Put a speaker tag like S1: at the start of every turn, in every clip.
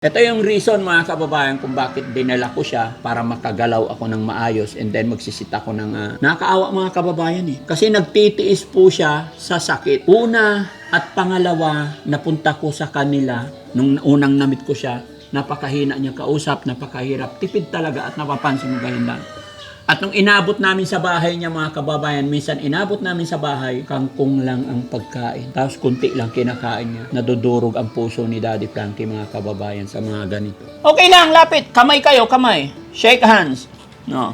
S1: Ito yung reason mga kababayan kung bakit dinala ko siya para makagalaw ako ng maayos and then magsisit ako ng ah, nakakaawa mga kababayan eh. Kasi nagtitiis po siya sa sakit. Una at pangalawa, napunta ko sa kanila nung unang namit ko siya. Napakahina niya kausap, napakahirap. Tipid talaga at napapansin mo lang. At nung inabot namin sa bahay niya mga kababayan, minsan inabot namin sa bahay, kangkong lang ang pagkain. Tapos kunti lang kinakain niya. Nadudurog ang puso ni Daddy Frankie mga kababayan sa mga ganito. Okay lang, lapit. Kamay kayo, kamay. Shake hands. No.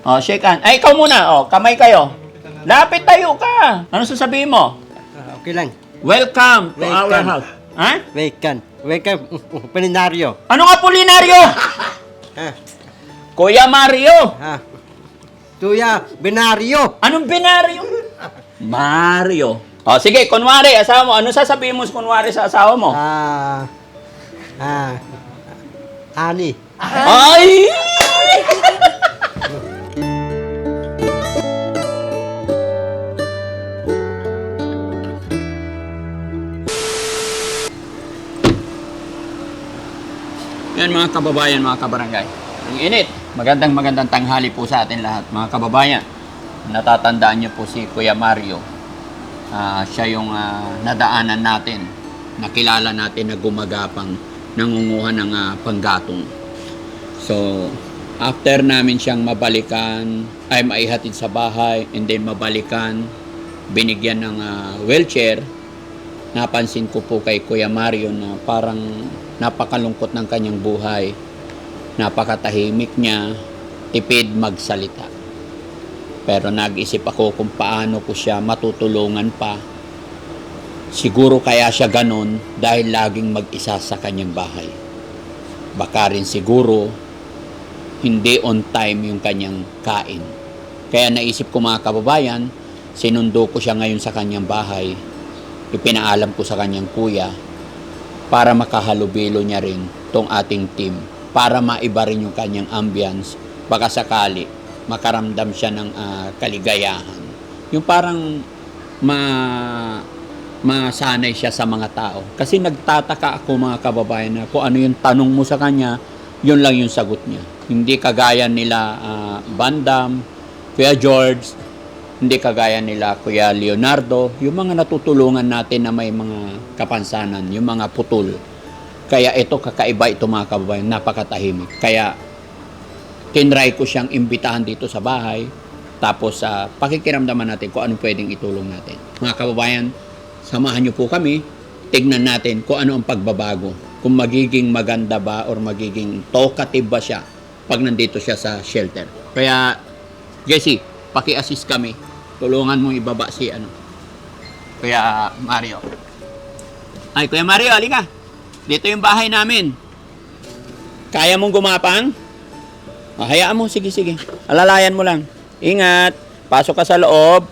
S1: Oh, shake hands. Ay, ikaw muna. Oh, kamay kayo. Lapit tayo ka. Ano sasabihin mo?
S2: Ah, okay lang.
S1: Welcome to our
S2: Welcome.
S1: house. Ha?
S2: Welcome. Welcome. Pelinaryo.
S1: Ano nga pulinaryo?
S2: Ha?
S1: Kuya Mario.
S2: Ha? Tuya, binaryo.
S1: Anong binaryo? Mario. O, sige, kunwari, asawa mo. Ano sasabihin mo kunwari sa asawa mo?
S2: Ah. Ah. Ani.
S1: Ay! Yan mga kababayan, mga kabarangay. Ang init. Magandang magandang tanghali po sa atin lahat, mga kababayan. Natatandaan niyo po si Kuya Mario. Ah, siya yung ah, nadaanan natin. Nakilala natin na gumagapang nangunguha ng ah, panggatong. So, after namin siyang mabalikan, ay maihatid sa bahay, and then mabalikan, binigyan ng ah, wheelchair, napansin ko po kay Kuya Mario na parang napakalungkot ng kanyang buhay. Napakatahimik niya, tipid magsalita. Pero nag-isip ako kung paano ko siya matutulungan pa. Siguro kaya siya ganun dahil laging mag-isa sa kanyang bahay. Baka rin siguro hindi on time yung kanyang kain. Kaya naisip ko mga kababayan, sinundo ko siya ngayon sa kanyang bahay. Ipinaalam ko sa kanyang kuya para makahalubilo niya rin tong ating team para maiba rin yung kanyang ambience baka sakali makaramdam siya ng ah, kaligayahan. Yung parang ma masanay siya sa mga tao. Kasi nagtataka ako mga kababayan na kung ano yung tanong mo sa kanya yun lang yung sagot niya. Hindi kagaya nila ah, Bandam Kuya George hindi kagaya nila Kuya Leonardo, yung mga natutulungan natin na may mga kapansanan, yung mga putol. Kaya ito, kakaiba ito mga kababayan, napakatahimik. Kaya, tinry ko siyang imbitahan dito sa bahay, tapos sa pakikiramdaman natin kung anong pwedeng itulong natin. Mga kababayan, samahan niyo po kami, tignan natin kung ano ang pagbabago. Kung magiging maganda ba or magiging talkative ba siya pag nandito siya sa shelter. Kaya, Jesse, paki-assist kami. Tulungan mo ibaba si ano. Kuya Mario. Ay, Kuya Mario, halika. Dito yung bahay namin. Kaya mong gumapang? Ah, hayaan mo, sige, sige. Alalayan mo lang. Ingat. Pasok ka sa loob.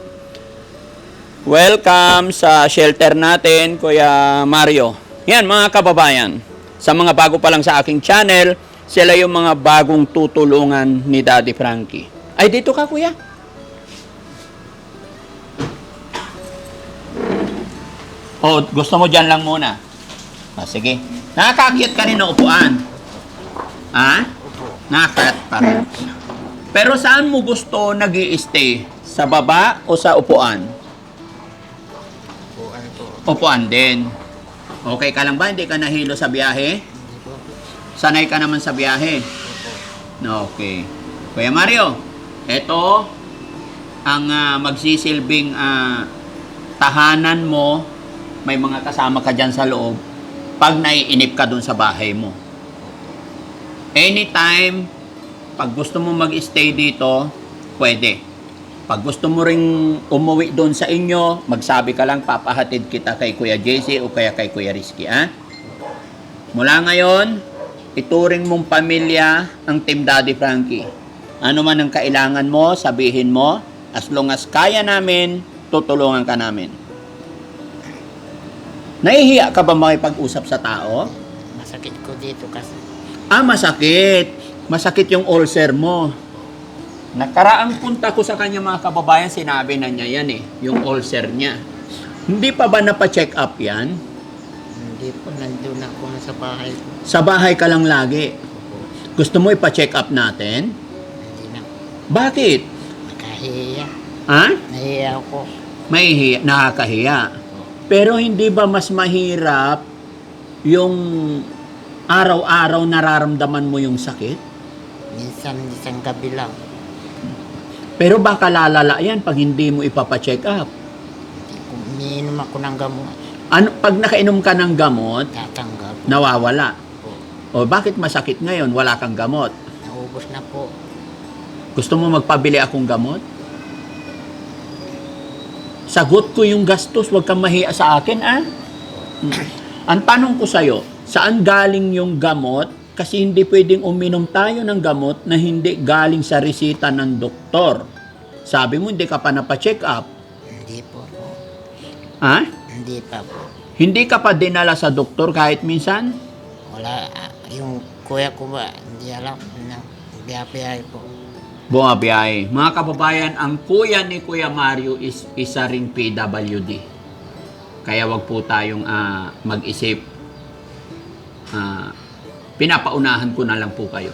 S1: Welcome sa shelter natin, Kuya Mario. Yan, mga kababayan. Sa mga bago pa lang sa aking channel, sila yung mga bagong tutulungan ni Daddy Frankie. Ay, dito ka, Kuya. Oh, gusto mo dyan lang muna. Ah, sige. Nakakakyat ka rin ng upuan. Ha? Nakakakyat pa rin. Pero saan mo gusto nag stay Sa baba o sa upuan? Upuan din. Okay ka lang ba? Hindi ka nahilo sa biyahe? Sanay ka naman sa biyahe? Okay. Kuya Mario, ito ang ah, magsisilbing ah, tahanan mo. May mga kasama ka dyan sa loob. Pag naiinip ka dun sa bahay mo. Anytime, pag gusto mo mag-stay dito, pwede. Pag gusto mo ring umuwi doon sa inyo, magsabi ka lang, papahatid kita kay Kuya JC o kaya kay Kuya Rizky, ha? Mula ngayon, ituring mong pamilya ang Team Daddy Frankie. Ano man ang kailangan mo, sabihin mo, as long as kaya namin, tutulungan ka namin. Nahihiya ka ba makipag-usap sa tao?
S3: Masakit ko dito kasi.
S1: Ah, masakit. Masakit yung ulcer mo. Nakaraang punta ko sa kanya mga kababayan, sinabi na niya yan eh, yung ulcer niya. Hindi pa ba napacheck up yan?
S3: Hindi po, nandun ako na sa bahay ko.
S1: Sa bahay ka lang lagi. Gusto mo ipa-check up natin?
S3: Hindi na.
S1: Bakit?
S3: Nakahiya.
S1: Ha?
S3: Nahiya ako.
S1: May hiya, nakakahiya. Pero hindi ba mas mahirap yung araw-araw nararamdaman mo yung sakit?
S3: Minsan, isang gabi lang.
S1: Pero baka lalala yan pag hindi mo ipapacheck up.
S3: Umiinom ako ng gamot.
S1: Ano, pag nakainom ka ng gamot,
S3: Tatanggap.
S1: nawawala.
S3: Po.
S1: O bakit masakit ngayon? Wala kang gamot.
S3: Naubos na po.
S1: Gusto mo magpabili akong gamot? Sagot ko yung gastos, huwag kang mahiya sa akin, ah. Mm. Ang tanong ko sa'yo, saan galing yung gamot? Kasi hindi pwedeng uminom tayo ng gamot na hindi galing sa resita ng doktor. Sabi mo, hindi ka pa napacheck up.
S3: Hindi po.
S1: Ha?
S3: Hindi pa po.
S1: Hindi ka pa dinala sa doktor kahit minsan?
S3: Wala. ah, Yung kuya ko ba, hindi alam. Na, biyahe po.
S1: Bumabiyahe. Mga kababayan, ang kuya ni Kuya Mario is isa ring PWD. Kaya wag po tayong ah, mag-isip. Ah, pinapaunahan ko na lang po kayo.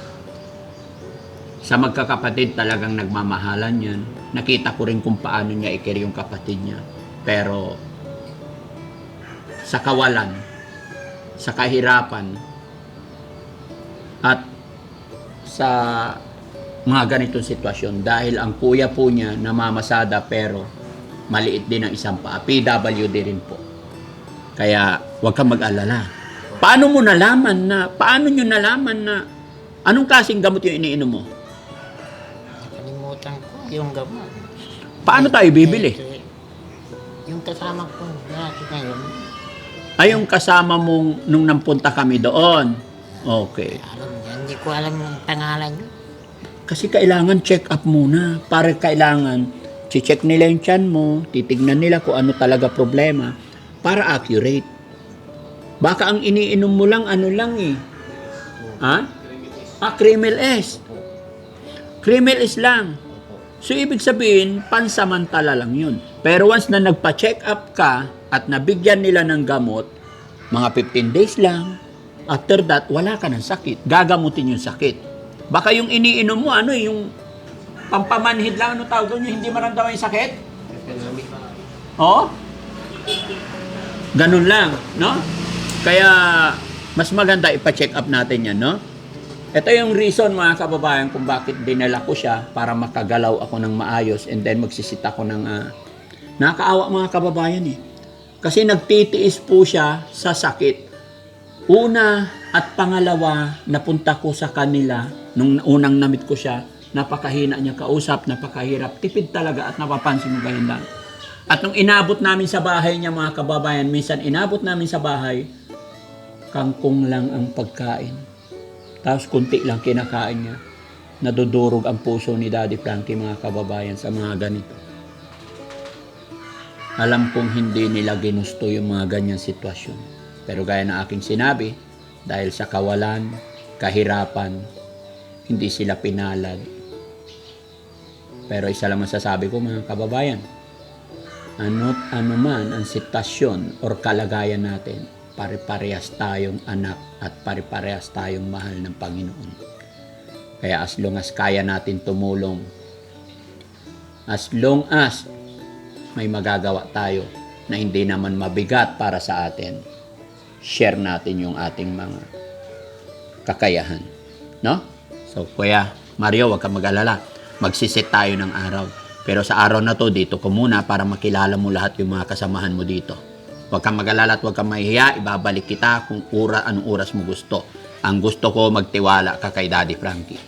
S1: Sa magkakapatid talagang nagmamahalan yan. Nakita ko rin kung paano niya ikir yung kapatid niya. Pero sa kawalan, sa kahirapan, at sa mga ganitong sitwasyon dahil ang kuya po niya namamasada pero maliit din ang isang paa. PWD rin po. Kaya huwag kang mag-alala. Paano mo nalaman na, paano nyo nalaman na, anong klaseng gamot yung iniinom mo?
S3: Nakalimutan ko yung gamot.
S1: Paano tayo bibili?
S3: Yung kasama ko dati ngayon,
S1: Ay, yung kasama mong nung nampunta kami doon. Okay.
S3: alam hindi ko alam yung pangalan niya.
S1: Kasi kailangan check up muna. Para kailangan, check nila yung tiyan mo, titignan nila kung ano talaga problema para accurate. Baka ang iniinom mo lang, ano lang eh. Ha? Ah, Kremel S. Kremel S lang. So, ibig sabihin, pansamantala lang yun. Pero once na nagpa-check up ka at nabigyan nila ng gamot, mga 15 days lang, after that, wala ka ng sakit. Gagamutin yung sakit. Baka yung iniinom mo, ano eh, yung pampamanhid lang, ano tawag doon, yung hindi maramdaman yung sakit? Oo? Ganun lang, no? Kaya, mas maganda ipa-check up natin yan, no? Ito yung reason mga kababayan kung bakit dinala ko siya para makagalaw ako ng maayos and then magsisit ako ng ah, nakakaawa mga kababayan eh. Kasi nagtitiis po siya sa sakit. Una at pangalawa, napunta ko sa kanila nung unang namit ko siya, napakahina niya kausap, napakahirap, tipid talaga at napapansin mo ganyan lang. At nung inabot namin sa bahay niya mga kababayan, minsan inabot namin sa bahay, kangkong lang ang pagkain. Tapos kunti lang kinakain niya. Nadudurog ang puso ni Daddy Frankie mga kababayan sa mga ganito. Alam kong hindi nila ginusto yung mga ganyang sitwasyon. Pero gaya ng aking sinabi, dahil sa kawalan, kahirapan, hindi sila pinalad. Pero isa lang masasabi ko mga kababayan, ano, ano man ang sitwasyon or kalagayan natin, pare-parehas tayong anak at pare-parehas tayong mahal ng Panginoon. Kaya as long as kaya natin tumulong, as long as may magagawa tayo na hindi naman mabigat para sa atin, share natin yung ating mga kakayahan. No? So, Kuya Mario, huwag kang mag-alala. Magsisit tayo ng araw. Pero sa araw na to, dito ko muna para makilala mo lahat yung mga kasamahan mo dito. Huwag kang mag-alala at huwag kang mahihiya. Ibabalik kita kung ura, anong oras mo gusto. Ang gusto ko, magtiwala ka kay Daddy Frankie.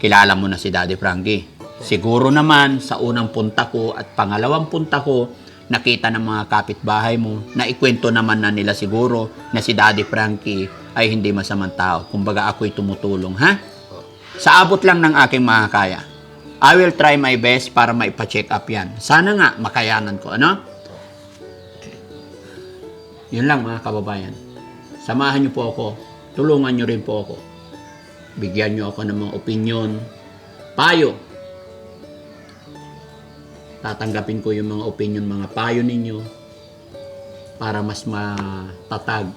S1: Kilala mo na si Daddy Frankie. Siguro naman, sa unang punta ko at pangalawang punta ko, nakita ng mga kapitbahay mo, na ikwento naman na nila siguro na si Daddy Frankie ay hindi masamang tao. Kumbaga ako'y tumutulong, ha? Sa abot lang ng aking makakaya. I will try my best para maipa-check up yan. Sana nga makayanan ko, ano? Yun lang mga kababayan. Samahan niyo po ako. Tulungan niyo rin po ako. Bigyan niyo ako ng mga opinion, payo. Tatanggapin ko yung mga opinion, mga payo ninyo. para mas matatag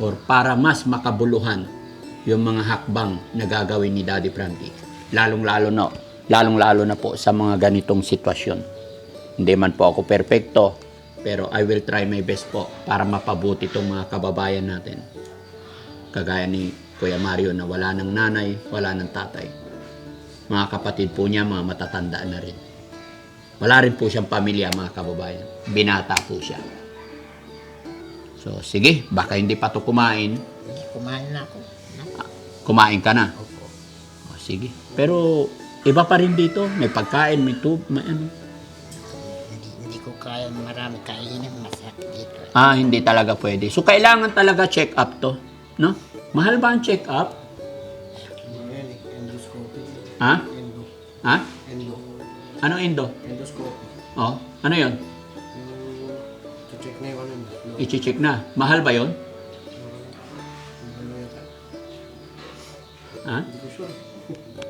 S1: or para mas makabuluhan yung mga hakbang na gagawin ni Daddy Frankie. Lalong-lalo na, lalong-lalo na po sa mga ganitong sitwasyon. Hindi man po ako perpekto, pero I will try my best po para mapabuti itong mga kababayan natin. Kagaya ni Kuya Mario na wala ng nanay, wala ng tatay. Mga kapatid po niya, mga matatanda na rin. Wala rin po siyang pamilya, mga kababayan. Binata po siya. So, sige, baka hindi pa to kumain.
S3: Hindi kumain na ako. No?
S1: Kumain ka na.
S3: Opo.
S1: O, sige. Pero, iba pa rin dito. May pagkain, may tube, may ano.
S3: Hindi, hindi ko kaya marami kainin. Masakit dito.
S1: Ah, hindi talaga pwede. So, kailangan talaga check up to. No? Mahal ba ang check up? Ha? Ha? Anong endo?
S2: Endoscopy.
S1: Oh, ano yon?
S2: check na yung ano mo.
S1: I-check na. Mahal ba yon? Ha?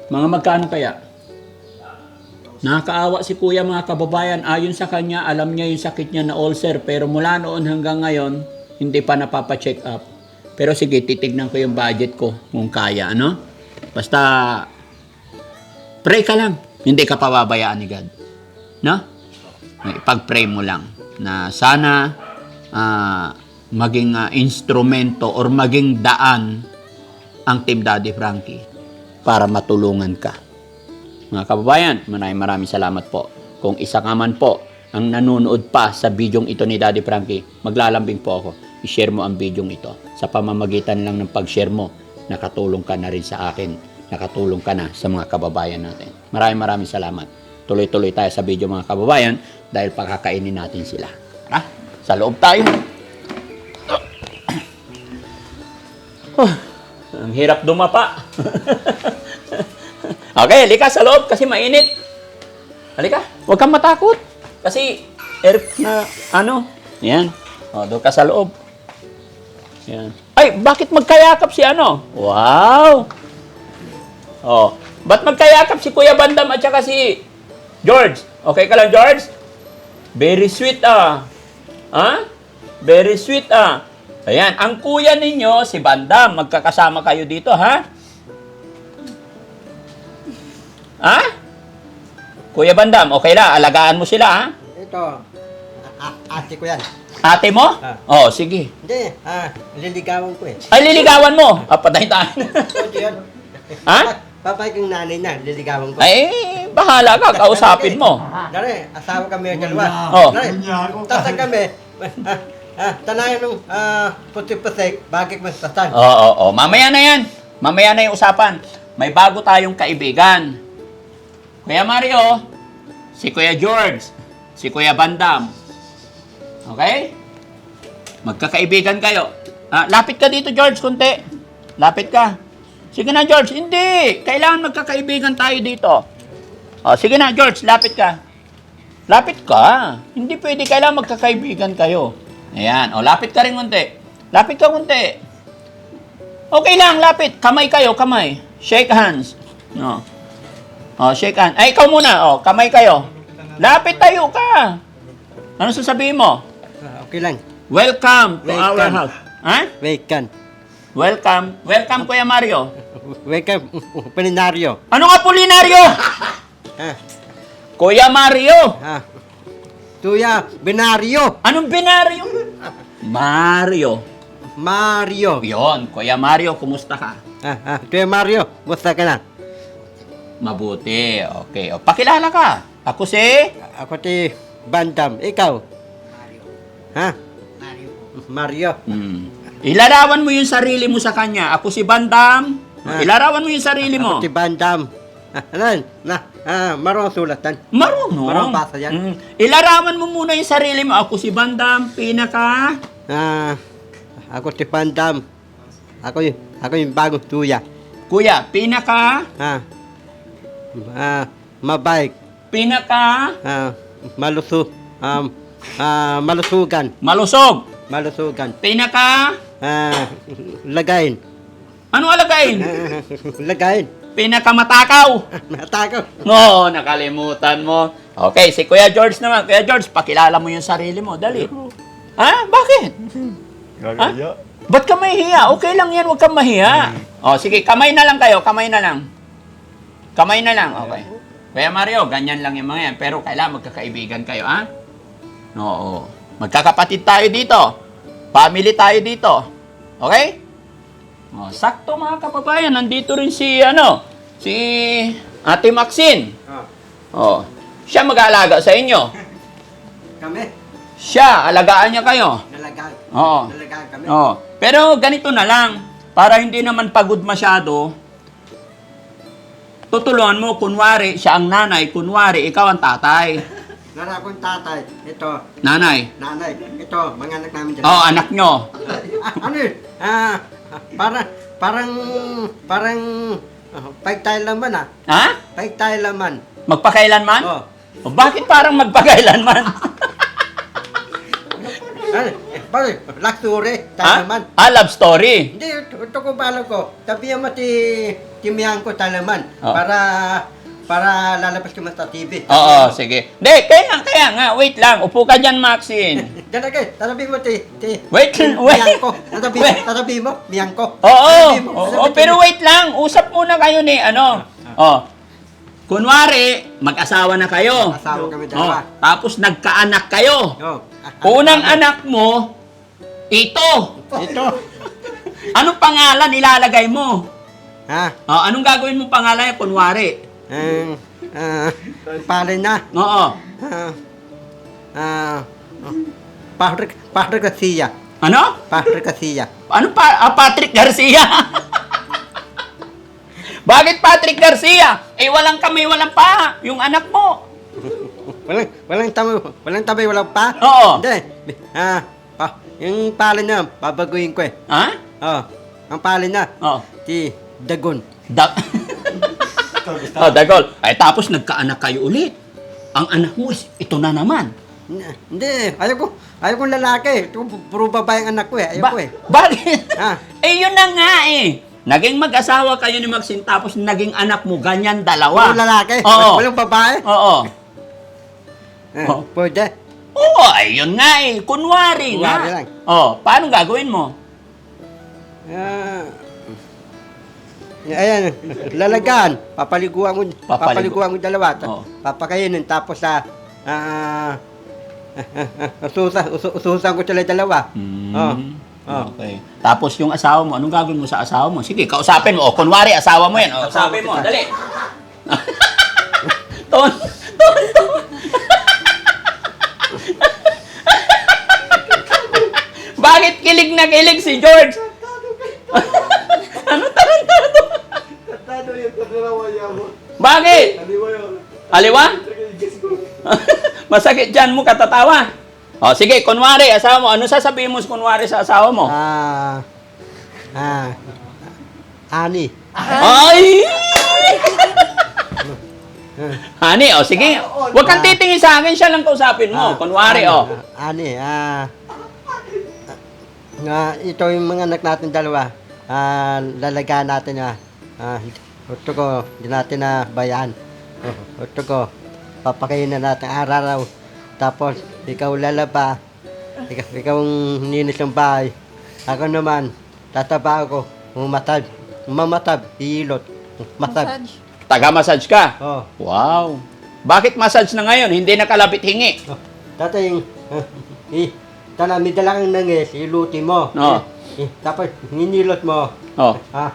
S1: Mga magkano kaya? Nakakaawa si kuya mga kababayan. Ayon sa kanya, alam niya yung sakit niya na ulcer. Pero mula noon hanggang ngayon, hindi pa napapa-check up. Pero sige, titignan ko yung budget ko kung kaya, ano? Basta, pray ka lang. Hindi ka pababayaan ni God. No? Ipag-pray mo lang na sana ah, maging ah, instrumento or maging daan ang Team Daddy Frankie para matulungan ka. Mga kababayan, maraming maraming salamat po. Kung isa ka man po ang nanonood pa sa bidyong ito ni Daddy Frankie, maglalambing po ako. I-share mo ang bidyong ito. Sa pamamagitan lang ng pag-share mo, nakatulong ka na rin sa akin. Nakatulong ka na sa mga kababayan natin. Maraming maraming salamat. Tuloy-tuloy tayo sa video mga kababayan dahil pakakainin natin sila. Tara, sa loob tayo. Oh, ang hirap dumapa. okay, halika sa loob kasi mainit. Halika, huwag kang matakot. Kasi air na ano, yan. O, doon ka sa loob. Yan. Ay, bakit magkayakap si ano? Wow! Oh, ba't magkayakap si Kuya Bandam at saka si George? Okay ka lang, George? Very sweet ah. Ha? Very sweet ah. Ayan, ang kuya ninyo, si Bandam, magkakasama kayo dito, ha? Ha? Kuya Bandam, okay la, alagaan mo sila, ha?
S2: Ito, a- ate ko yan.
S1: Ate mo?
S2: Ah.
S1: Oh, sige.
S2: Hindi, ah, liligawan ko eh.
S1: Ay, liligawan mo. Ah, patay tayo.
S2: Ito
S1: ha?
S2: Papay kong nanay na, liligawan ko.
S1: Ay, bahala ka, kausapin mo.
S2: Dari, asawa kami yung dalawa.
S1: Oh.
S2: Dari, tatan kami. Ah, ah, tanayan nung ah, puti-putik, bakit mo tatan?
S1: Oo, oo, oo. Mamaya na yan. Mamaya na yung usapan. May bago tayong kaibigan. Kuya Mario, si Kuya George, si Kuya Bandam. Okay? Magkakaibigan kayo. Ah, lapit ka dito, George, kunti. Lapit ka. Sige na, George. Hindi. Kailangan magkakaibigan tayo dito. Oh, sige na, George. Lapit ka. Lapit ka. Hindi pwede. Kailangan magkakaibigan kayo. Ayan. O, lapit ka rin kunti. Lapit ka kunti. Okay lang, lapit. Kamay kayo, kamay. Shake hands. No. Oh, shake hands. Ay, ikaw muna. Oh, kamay kayo. Lapit tayo ka. Ano sasabihin mo?
S2: Ah, okay lang.
S1: Welcome to our
S2: Welcome.
S1: house. Ha?
S2: Welcome.
S1: Welcome. Welcome, Kuya Mario.
S2: Welcome, Pelinaryo.
S1: Ano nga Pulinaryo?
S2: Ah,
S1: Kuya Mario.
S2: ah. Tuya, Binaryo.
S1: Anong binaryo? Mario.
S2: Mario.
S1: Yon, Kuya Mario, kumusta ka?
S2: Ah, ah, Tuya Mario, musta ka na?
S1: Mabuti. Okay. O, pakilala ka. Ako si...
S2: Ako ti Bandam. Ikaw? Ha?
S3: Mario.
S2: Mario.
S1: Hmm. Ilarawan mo yung sarili mo sa kanya. Ako si Bandam.
S2: Ah.
S1: Ilarawan mo yung sarili mo.
S2: Ako ti Bandam. Ah, ano yun? Na, ah, marunong sulatan.
S1: Marunong.
S2: Marunong basa yan.
S1: Mm. Ilarawan mo muna yung sarili mo. Ako si Bandam, pinaka...
S2: Ah, ako ti Bandam. Ako yung, ako yung bagong tuya.
S1: Kuya, pinaka...
S2: Ah, ah, mabait.
S1: Pinaka...
S2: Ah, malusu. Um, ah, malusugan.
S1: Malusog.
S2: Malusugan.
S1: Pinaka...
S2: Ah, lagayin.
S1: Ano alagayin?
S2: Ah, lagayin.
S1: Pinaka matakaw. No, nakalimutan mo. Okay, si Kuya George naman. Kuya George, pakilala mo yung sarili mo. Dali. Ha? Bakit? Ha? Ba't ka mahihiya? Okay lang yan, huwag kang mahiya. O, sige, kamay na lang kayo, kamay na lang. Kamay na lang, okay. Kuya Mario, ganyan lang yung mga yan. Pero kailangan magkakaibigan kayo, ha? Oo. Magkakapatid tayo dito. Family tayo dito. Okay? O, sakto mga kababayan, nandito rin si, ano, si Ate Maxine.
S2: Oh,
S1: Oh, siya mag-aalaga sa inyo.
S2: kami,
S1: Siya, alagaan niya kayo.
S2: nalagaan.
S1: Oo.
S2: Nalagaan kami.
S1: Oo. Pero ganito na lang, para hindi naman pagod masyado, tutulungan mo, kunwari, siya ang nanay, kunwari, ikaw ang tatay.
S2: Nara akong tatay, ito,
S1: Nanay.
S2: nanay, ito, mga anak namin dyan.
S1: Oo, anak nyo.
S2: Ah, ano yun? Ah, parang, parang, parang, uh, paig tayo laman ah.
S1: Ha?
S2: Paig tayo laman.
S1: Magpakailanman?
S2: Oh.
S1: O, bakit parang magpakailanman?
S2: Ano? Pare, luxury, tayo
S1: ha?
S2: laman.
S1: Ah, love story.
S2: Hindi, ito, ko balo ko. Tabihan mo ti, timihan ko tayo laman.
S1: Oh.
S2: Para, para lalabas ko sa TV.
S1: Oo, sige. Hindi, kaya nga, kaya nga, wait lang. Upo ka dyan, Maxine.
S2: Diyan na kayo, tatabi mo ti, ti,
S1: Wait,
S2: ti-
S1: wait.
S2: miyang ko. Tatabi,
S1: Wait.
S2: tatabi mo, miyang ko.
S1: Oo,
S2: Tatabi mo,
S1: oo,
S2: tatabi
S1: pero
S2: mo.
S1: wait lang. Usap muna kayo ni, ano. Oh. Kunwari, mag-asawa na kayo.
S2: Asawa kami
S1: Oh,
S2: dalawa.
S1: tapos nagkaanak kayo.
S2: Oh.
S1: Unang anak mo, ito.
S2: Ito.
S1: Anong pangalan ilalagay mo?
S2: Ha?
S1: Oh, anong gagawin mo pangalan? Kunwari.
S2: Ang, ah, pare na.
S1: Oo.
S2: Ah, ah, Patrick, Patrick Garcia.
S1: Ano?
S2: Patrick Garcia.
S1: Ano pa? Ah, Patrick Garcia. Bakit Patrick Garcia? Eh, walang kamay, walang pa. Yung anak mo.
S2: Walang, walang tabi, walang tabi, walang pa?
S1: Oo.
S2: Hindi. Ah, pa, yung pala niya, babaguhin ko eh.
S1: Ha?
S2: Oh, ang pala niya,
S1: Oh.
S2: si Dagon.
S1: Da- oh, Dagol. Ay, tapos nagkaanak kayo ulit. Ang anak mo is ito na naman.
S2: Hindi, ayaw ko, ayaw kong lalaki. Ito, puro babae ang anak ko eh. Ayaw
S1: Ba-
S2: ko eh.
S1: Bakit?
S2: Ah.
S1: eh, yun na nga eh. Naging mag-asawa kayo ni Maxine, tapos naging anak mo, ganyan dalawa.
S2: Puro lalaki.
S1: Oo.
S2: Walang babae.
S1: Oo.
S2: Eh,
S1: Oh.
S2: Pwede.
S1: Oo, ayun nga eh. Kunwari, nga.
S2: Kunwari lang.
S1: Oh, paano gagawin mo?
S2: Ah, ayan, lalagaan. Papaliguan mo,
S1: Papaligu-
S2: papaliguan mo dalawa.
S1: Oo.
S2: Papakainin. Tapos sa, ah, ususan, usu- ususan ko sila dalawa. Oh. Oh.
S1: Okay. Tapos yung asawa mo, anong gagawin mo sa asawa mo? Sige, kausapin mo. O, kunwari, asawa mo yan. O, kausapin mo. Dali. ton, ton, ton. Bakit kilig na kilig si George? ano tarantado? Bakit? Aliwa? Masakit dyan mo katatawa. O sige, kunwari, asawa mo. Ano sasabihin mo kunwari sa asawa mo?
S2: Ah, ah, ani.
S1: Ay! Honey, o sige. Huwag kang titingin sa akin, siya lang kausapin mo.
S2: Ah,
S1: Kunwari,
S2: ani,
S1: o.
S2: ah, Ani, ah, nga ito yung mga anak natin dalawa. Ah, lalagaan natin ah. Ah, ito ko, hindi natin na bayan. Ito ko, papakain na natin araw-araw. Tapos, ikaw lalaba. Ikaw, ikaw ang ninis ng bahay. Ako naman, tataba ako. Mamatag. Mamatab, iilot. Matab.
S1: Taga-massage ka.
S2: Oh.
S1: Wow. Bakit massage na ngayon? Hindi nakalapit hingi.
S2: Oh, yung, uh, eh, tala, may dala kang nangis, iluti mo.
S1: Oo.
S2: Eh, eh, tapos, ninilot mo.
S1: Oh.
S2: Ah,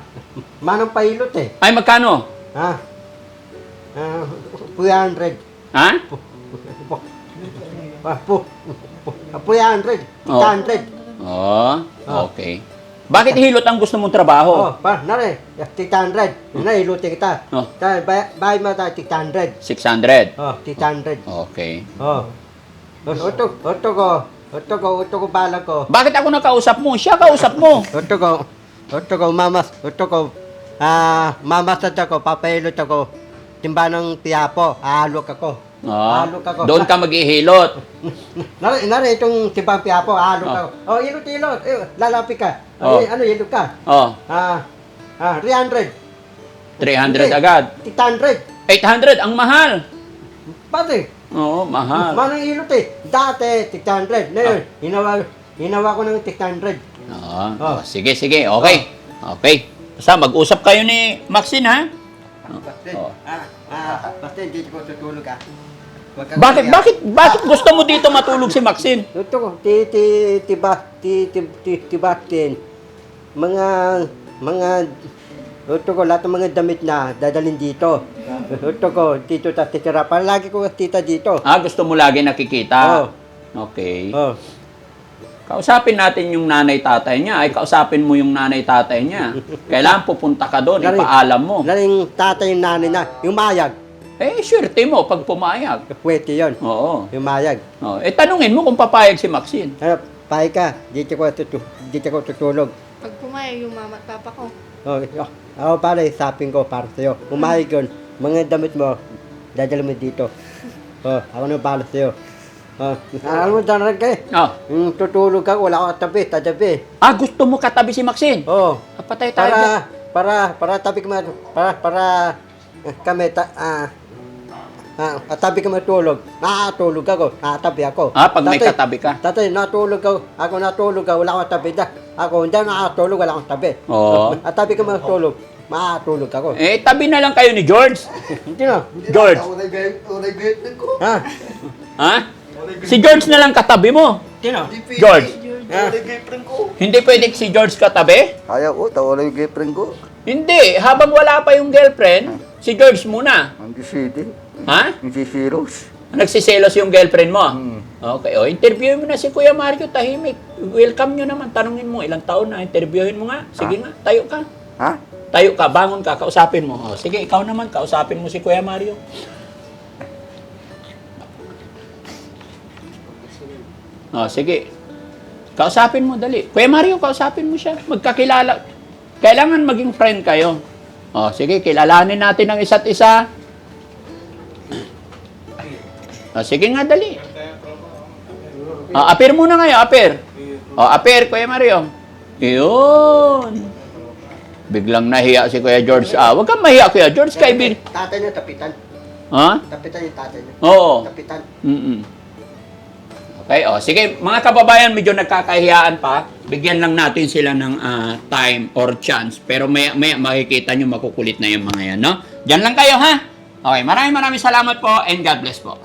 S2: manong pailot eh.
S1: Ay, magkano?
S2: Ah, ah, 300.
S1: Ha?
S2: Po, po, ah, po, po, ah, 300.
S1: Oo.
S2: 600.
S1: Oh,
S2: Ah.
S1: okay. Bakit hilot ang gusto mong trabaho?
S2: Oh, pa, nare, 600. Na, iluti kita.
S1: Oh.
S2: Tayo, bay, bay mo tayo, 600.
S1: 600.
S2: Oh, 600.
S1: Okay.
S2: Oh. Oto, oto ko, oto ko, oto ko bala ko.
S1: Bakit ako nakausap mo? Siya kausap mo.
S2: Oto ko, oto ko, mamas, oto ko, ah, mamasad ako, papailot ako. Timba ng piyapo, aalok ako.
S1: Ah,
S2: Aalok ako.
S1: doon ka maghihilot.
S2: Nari, nari itong timbang piyapo, aalok
S1: Oh.
S2: ako. Oh, ilot, ilot, eh, lalapi ka.
S1: Oh.
S2: Ano, ano, ilot ka?
S1: Oh,
S2: Ah, ah, 300.
S1: 300
S2: Hindi.
S1: agad.
S2: 600.
S1: 800, ang mahal.
S2: Pati,
S1: Oo, mahal.
S2: manang ilot eh. dati, 600. Ngayon, hinawa, hinawa ko ng 600.
S1: Oo.
S2: Oh.
S1: Oh, sige, sige. Okay. Okay. Basta mag-usap kayo ni Maxine, ha?
S2: Basta,
S1: Oh.
S2: ah, ah, basta hindi ko tutulog ah.
S1: Bakit, bakit, bakit gusto mo dito matulog si Maxine?
S2: Ito ko, ti, ti, ti, ba, ti, ti, ti, ti, Batin. Mga, mga, ito ko, lahat ng mga damit na dadalhin dito. Ito ko, dito ta titira. Para lagi ko tita dito.
S1: Ah, gusto mo lagi nakikita?
S2: Oh.
S1: Okay.
S2: Oh.
S1: Kausapin natin yung nanay-tatay niya. Ay, kausapin mo yung nanay-tatay niya. Kailangan pupunta ka doon,
S2: Galing.
S1: ipaalam mo.
S2: Laling tatay yung nanay na, yung mayag.
S1: Eh, swerte mo pag pumayag.
S2: Pwede yun,
S1: Oo.
S2: yung mayag.
S1: Oh, eh, tanungin mo kung papayag si Maxine.
S2: Ano, pahay ka, dito ko, tutu, dito ko tutulog.
S4: Pag pumayag yung mama at papa ko,
S2: Oh, oh, ako pala, isapin ko para sa'yo. Umayag yun, mga damit mo, dadala mo dito. Oh, ako na para sa'yo. Oh, alam mo, daran ka eh.
S1: Oh.
S2: Yung tutulog ka, wala ka tabi, tatabi.
S1: Ah, gusto mo katabi si Maxine?
S2: Oh,
S1: Ah, patay tayo.
S2: para, para, para tabi ka ma, para, para, kami, ta, ah, ah, tabi ka matulog. Nakatulog ako, nakatabi ako.
S1: Ah, pag may katabi ka.
S2: Tatay, natulog ako, ako natulog ako, wala akong tabi. Da, ako, hindi nakatulog, wala akong tabi.
S1: Oo.
S2: At tabi ka matulog, makatulog ako.
S1: Eh, tabi na lang kayo ni George.
S2: Hindi na.
S1: George.
S2: Ha?
S1: Ha? Si George na lang katabi mo.
S2: Hindi na.
S1: George.
S2: Ha?
S1: Hindi pwede si George katabi?
S5: Kaya ko, tawala yung girlfriend ko.
S1: Hindi. Habang wala pa yung girlfriend, si George muna.
S5: Ang City,
S1: Ha?
S5: yung sisiros.
S1: Nagsiselos yung girlfriend mo?
S5: Hmm.
S1: Okay. O, interviewin mo na si Kuya Mario, tahimik. Welcome nyo naman. Tanungin mo, ilang taon na. Interviewin mo nga. Sige nga, tayo ka.
S5: Ha?
S1: Tayo ka, bangon ka, kausapin mo. O, sige, ikaw naman, kausapin mo si Kuya Mario. O, sige. Kausapin mo, dali. Kuya Mario, kausapin mo siya. Magkakilala. Kailangan maging friend kayo. O, sige, kilalanin natin ang isa't isa. O, sige nga, dali. O, apir muna ngayon, apir. O, apir, Kuya Mario. Iyon. Biglang nahiya si Kuya George. Ah, wag kang mahiya, Kuya George. Kaibig.
S2: Tatay niya, tapitan.
S1: Ha?
S2: Tapitan yung tatay niya.
S1: Oo.
S2: Tapitan.
S1: Mm-mm. Okay, oh. Sige, mga kababayan, medyo nagkakahiyaan pa. Bigyan lang natin sila ng ah, time or chance. Pero may, may makikita nyo makukulit na yung mga yan, no? Diyan lang kayo, ha? Okay, maraming maraming salamat po and God bless po.